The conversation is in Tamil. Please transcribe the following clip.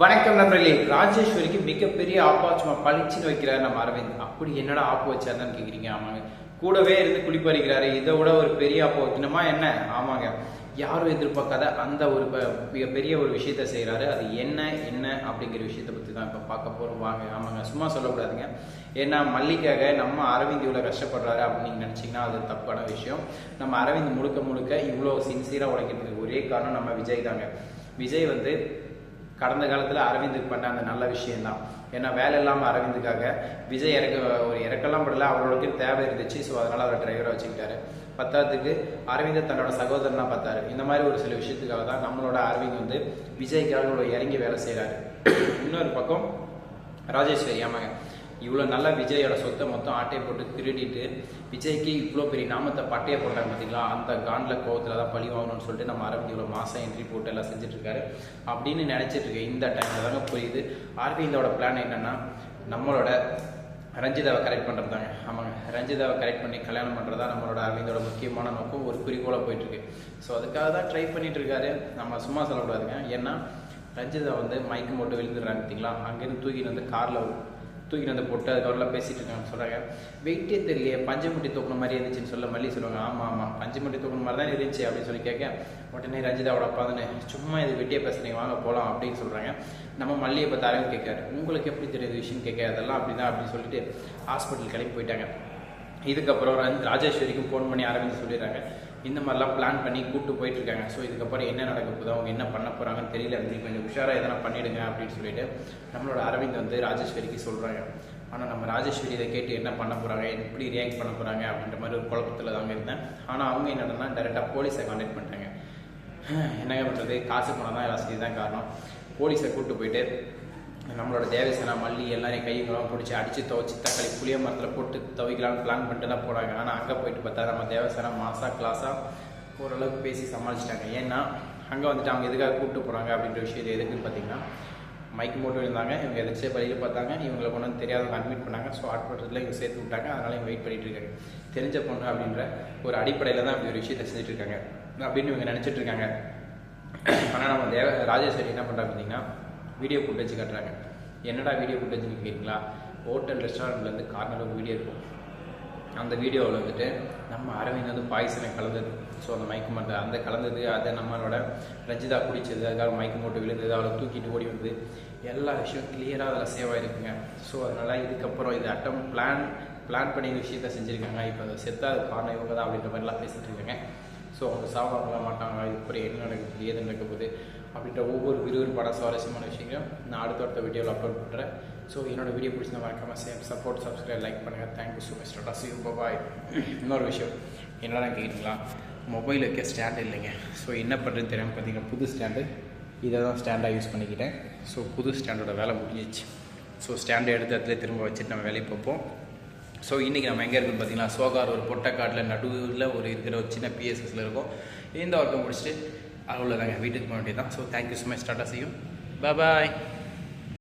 வணக்கம் நண்பர்களே. ராஜேஸ்வரிக்கு மிகப்பெரிய ஆப்பா சும்மா பளிச்சுன்னு வைக்கிறாரு நம்ம அரவிந்த். அப்படி என்னடா ஆப்பு வச்சாருன்னு கேக்குறீங்க? ஆமாங்க. கூடவே இருந்து குளிப்பறிக்கிறாரு இதை விட ஒரு பெரிய ஆப்பு வைக்கணுமா என்ன? ஆமாங்க. யாரும் எதிர்பார்க்காத அந்த ஒரு மிகப்பெரிய ஒரு விஷயத்த செய்கிறாரு அது என்ன என்ன அப்படிங்கிற விஷயத்தை பத்தி தான் இப்போ பார்க்க போறோம். வாங்க ஆமாங்க. சும்மா சொல்லக்கூடாதுங்க. ஏன்னா மல்லிக்காக நம்ம அரவிந்த் இவ்வளோ கஷ்டப்படுறாரு அப்படின்னு நீங்க நினைச்சீங்கன்னா அது தப்பான விஷயம். நம்ம அரவிந்த் முழுக்க முழுக்க இவ்வளோ சின்சியராக உழைக்கிறதுக்கு ஒரே காரணம் நம்ம விஜய் தாங்க. விஜய் வந்து கடந்த காலத்தில் அரவிந்துக்கு பண்ண அந்த நல்ல விஷயம்தான். ஏன்னா வேலை இல்லாமல் அரவிந்துக்காக விஜய் இறக்க ஒரு இறக்கலாம் படல அவரோட தேவை இருந்துச்சு. ஸோ அதனால் அவர் டிரைவரை வச்சுக்கிட்டாரு. பத்தாவதுக்கு அரவிந்த் தன்னோட சகோதரனாக பார்த்தாரு. இந்த மாதிரி ஒரு சில விஷயத்துக்காக தான் நம்மளோட அரவிந்த் வந்து விஜய்க்காக இறங்கி வேலை செய்கிறாரு இன்னொரு பக்கம் ராஜேஸ்வரி ஆமாங்க. இவ்வளோ நல்லா விஜயோட சொத்தை மொத்தம் ஆட்டையை போட்டு திருடிட்டு விஜய்க்கு இவ்வளோ பெரிய நாமத்தை பட்டையை போட்டாங்க பார்த்தீங்களா அந்த காண்டில் கோவத்தில் தான் பழி வாங்கணும்னு சொல்லிட்டு நம்ம அரவிந்த் இவ்வளோ மாதம் என்ட்ரி போட்டு எல்லாம் செஞ்சுட்ருக்காரு அப்படின்னு நினச்சிட்ருக்கேன் இந்த டைமில் தாங்க புரியுது. அரவிந்தோட பிளான் என்னென்னா நம்மளோட ரஞ்சிதாவை கரெக்ட் பண்ணுறது தாங்க. ஆமாங்க. ரஞ்சிதாவை கரெக்ட் பண்ணி கல்யாணம் பண்ணுறது தான் நம்மளோட அரவிந்தோட முக்கியமான நோக்கம் ஒரு குறிக்கோளாக போயிட்டுருக்கு. ஸோ அதுக்காக தான் ட்ரை பண்ணிட்டு இருக்காரு நம்ம சும்மா சொல்லக்கூடாதுங்க. ஏன்னா ரஞ்சிதா வந்து மயக்கம் போட்டு விழுந்துடுறாங்க பார்த்தீங்களா அங்கேருந்து தூக்கிட்டு வந்து காரில் தூக்கிட்டு வந்து போட்டு அதுக்கவரெல்லாம் பேசிகிட்டு இருக்காங்க சொல்கிறாங்க வெயிட்டே தெரியலையே பஞ்சமுட்டி தூக்கின மாதிரி இருந்துச்சுன்னு சொல்ல மல்லி சொல்லுவாங்க. ஆமாம் ஆமாம் பஞ்சமுட்டி தூக்கின மாதிரி தான் இருந்துச்சு அப்படின்னு சொல்லி கேட்க உடனே ரஞ்சிதாவோட அப்பா தானே சும்மா இது வெட்டியே பேசுகிறீங்க வாங்க போகலாம் அப்படின்னு சொல்கிறாங்க நம்ம மல்லியை பார்த்து அரவிந்த் கேட்காரு உங்களுக்கு எப்படி தெரியுது விஷயம் கேட்க அதெல்லாம் அப்படிதான் அப்படின்னு சொல்லிட்டு ஹாஸ்பிட்டல் கிளம்பி போயிட்டாங்க. இதுக்கப்புறம் ராஜேஸ்வரிக்கும் ஃபோன் பண்ணி ஆரம்பித்து சொல்லிடுறாங்க. இந்த மாதிரிலாம் பிளான் பண்ணி கூப்பிட்டு போயிட்டு இருக்காங்க ஸோ இதுக்கப்புறம் என்ன நடக்க போதும் அவங்க என்ன பண்ண போறாங்கன்னு தெரியல. நீங்கள் கொஞ்சம் உஷாராக எதனா பண்ணிடுங்க அப்படின்னு சொல்லிட்டு நம்மளோட அரவிந்த் வந்து ராஜேஸ்வரிக்கு சொல்றாங்க. ஆனால் நம்ம ராஜேஸ்வரி இதை கேட்டு என்ன பண்ண போறாங்க? எப்படி ரியாக்ட் பண்ண போறாங்க? அப்படின்ற மாதிரி ஒரு குழப்பத்தில் தாங்க இருந்தேன். ஆனால் அவங்க என்னன்னா டேரெக்டாக போலீஸை கான்டாக்ட் பண்ணிட்டாங்க. என்னங்க பண்ணுறது காசு பணம் தான் வசதி தான் காரணம். போலீஸை கூப்பிட்டு போயிட்டு நம்மளோட தேவசேனா மல்லி எல்லாரையும் கைகளும் பிடிச்சி அடித்து துவைச்சி தக்காளி புளிய மரத்தில் போட்டு துவைக்கலாம்னு பிளான் பண்ணிட்டு தான் போனாங்க ஆனால் அங்கே போயிட்டு பார்த்தா நம்ம தேவசேனா மாசா கிளாஸாக ஓரளவுக்கு பேசி சமாளிச்சிட்டாங்க. ஏன்னா அங்கே வந்துட்டு அவங்க எதுக்காக கூப்பிட்டு போகிறாங்க அப்படின்ற விஷயம் எதுக்குன்னு பார்த்தீங்கன்னா மைக்கு போட்டு இருந்தாங்க. இவங்க எதாச்சும் வழியில் பார்த்தாங்க. இவங்களை கொண்டு வந்து தெரியாதவங்க அட்மிட் பண்ணாங்க. ஸோ ஹாஸ்பிட்டலில் இவங்க சேர்த்து விட்டாங்க. அதனால இவங்க வெயிட் பண்ணிட்டு இருக்காங்க. தெரிஞ்ச பொண்ணு அப்படின்ற ஒரு அடிப்படையில் தான் அப்படி ஒரு விஷயத்தை செஞ்சுட்டு இருக்காங்க. அப்படின்னு இவங்க நினச்சிட்டு இருக்காங்க. ஆனால் நம்ம தேவ ராஜேஸ்வரி என்ன பண்ணுறாங்க பார்த்தீங்கன்னா வீடியோ ஃபுட்டேஜ் காட்டுறாங்க. என்னடா வீடியோ ஃபுட்டேஜ்னு கேட்குறீங்களா ஹோட்டல் ரெஸ்டாரண்ட்லேருந்து கார்னர் வீடியோ இருக்கும். அந்த வீடியோவில் வந்துட்டு நம்ம அரவிந்த் வந்து பாய்சனை கலந்தது. ஸோ அந்த மயக்க மருந்து அந்த கலந்தது அதை நம்மளோட ரஞ்சிதா குடிச்சது அதுக்காக மயக்கம் போட்டு விழுந்தது அவளை தூக்கிட்டு ஓடி வந்து எல்லா விஷயம் கிளியராக அதில் சேவ் ஆகிருக்குங்க ஸோ அதனால் இதுக்கப்புறம் இது அட்டம் பிளான் பிளான் பண்ணி இந்த விஷயத்த செஞ்சுருக்காங்க. இப்போ அதை செத்தாத காரணம் இவங்க தான் அப்படின்ற மாதிரிலாம் பேசிகிட்டு இருக்காங்க. ஸோ அவங்க சாப்பிடாமலாம் மாட்டாங்க இதுக்கப்புறம் என்ன நடக்குது? ஏது நடக்க போகுது? அப்படின்ற ஒவ்வொரு விறுவிறுப்பான சுவாரஸ்யமான விஷயங்களும் நான் அடுத்த அடுத்த வீடியோவில் அப்லோட் பண்ணுறேன் ஸோ என்னோட வீடியோ பிடிச்சிருந்தா மறக்காம சேம் சப்போர்ட் சப்ஸ்கிரைப் லைக் பண்ணுங்கள் thank you so much tata see bye இன்னொரு விஷயம். என்னடா கேட்குறீங்களா மொபைல் வைக்க ஸ்டாண்டு இல்லைங்க. ஸோ என்ன பண்ணுறதுன்னு தெரியாமல் பார்த்தீங்கன்னா புது ஸ்டாண்டு இதை தான் ஸ்டாண்டாக யூஸ் பண்ணிக்கிட்டேன். ஸோ புது ஸ்டாண்டோட வேலை முடிஞ்சிச்சு ஸோ ஸ்டாண்டை எடுத்து இடத்துல திரும்ப வச்சுட்டு நம்ம வேலைக்கு பார்ப்போம் ஸோ இன்றைக்கி நம்ம எங்கே இருக்குன்னு பார்த்தீங்கன்னா சோகார் ஒரு பொட்டக்காட்டில் நடுவில் ஒரு இருக்கிற ஒரு சின்ன பிஎஸ்எஸில் இருக்கும். இந்த ஒர்க்கை முடிச்சுட்டு அவ்வளோதாங்க வீட்டுக்கு போக வேண்டியது தான் so thank you so much tata செய்யும் பாய்